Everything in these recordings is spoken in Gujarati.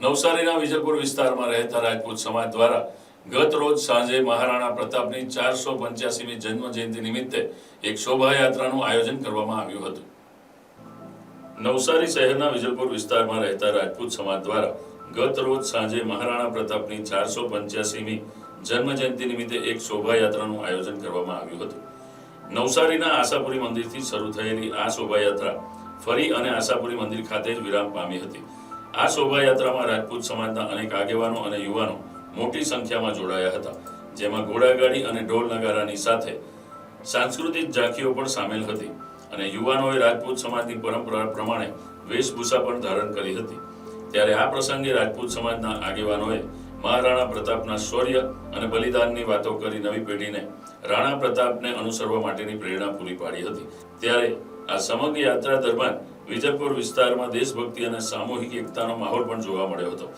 નવસારીના વિજયપુર વિસ્તારમાં રહેતા રાજપૂત સમાજ દ્વારા ગત રોજ સાંજે મહારાણા પ્રતાપની ચારસો પંચ્યાસીમી જન્મ જયંતિ નિમિત્તે એક શોભાયાત્રાનું આયોજન કરવામાં આવ્યું હતું. નવસારી શહેરના વિજયપુર વિસ્તારમાં રહેતા રાજપૂત સમાજ દ્વારા ગત રોજ સાંજે મહારાણા પ્રતાપની ચારસો પંચ્યાસીમી જન્મ જયંતિ નિમિત્તે એક શોભાયાત્રાનું આયોજન કરવામાં આવ્યું હતું. નવસારીના આશાપુરી મંદિરથી શરૂ થયેલી આ શોભાયાત્રા ફરી અને આશાપુરી મંદિર ખાતે જ વિરામ પામી હતી. આ શોભાયાત્રામાં રાજપૂત સમાજના અનેક આગેવાનો અને યુવાનો મોટી સંખ્યામાં જોડાયા હતા, જેમાં ઘોડાગાડી અને ઢોલ નગારાની સાથે સાંસ્કૃતિક ઝાંખીઓ પણ સામેલ હતી અને યુવાનોએ રાજપૂત સમાજની પરંપરા પ્રમાણે વેશભૂષા પણ ધારણ કરી હતી. ત્યારે આ પ્રસંગે રાજપૂત સમાજના આગેવાનોએ મહારાણા પ્રતાપના શૌર્ય અને બલિદાનની વાતો કરી નવી પેઢીને રાણા પ્રતાપને અનુસરવા માટેની પ્રેરણા પૂરી પાડી હતી. ત્યારે આ સમગ્ર યાત્રા દરમિયાન વિજયપુર વિસ્તારમાં દેશભક્તિ અને સામૂહિક એકતાનો માહોલ પણ જોવા મળ્યો હતો.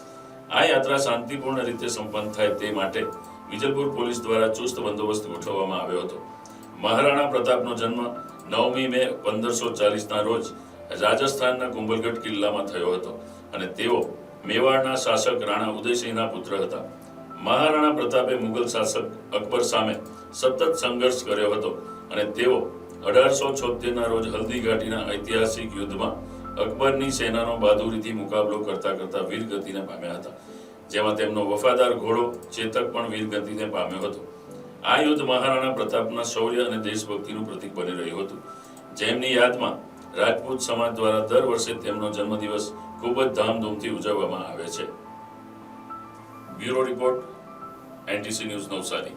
આ યાત્રા શાંતિપૂર્ણ રીતે સંપન્ન થાય તે માટે વિજયપુર પોલીસ દ્વારા ચુસ્ત બંદોબસ્ત ગોઠવવામાં આવ્યો હતો. મહારાણા પ્રતાપનો જન્મ નવમી મે પંદરસો ચાલીસના રોજ રાજસ્થાનના કુંભલગઢ કિલ્લામાં થયો હતો અને તેઓ મેવાડના શાસક રાણા ઉદયસિંહના પુત્ર હતા. મહારાણા પ્રતાપે મુગલ શાસક અકબર સામે સતત સંઘર્ષ કર્યો હતો અને તેઓ અઢારસો છોતેરના રોજ હલ્દી ઘાટીના ઐતિહાસિક યુદ્ધમાં અકબરની સેનાનો બહાદુરીથી મુકાબલો કરતા કરતા વીરગતિને પામ્યા હતા, જેમાં તેમનો વફાદાર ઘોડો ચેતક પણ વીરગતિને પામ્યો હતો. આ યુદ્ધ મહારાણા પ્રતાપના શૌર્ય અને દેશભક્તિનું પ્રતીક બની રહ્યું હતું. જેમની યાદમાં રાજપૂત સમાજ દ્વારા દર વર્ષે તેમનો જન્મદિવસ ખૂબ જ ધામધૂમથી ઉજવવામાં આવે છે. Bureau report, NTC news Navsari.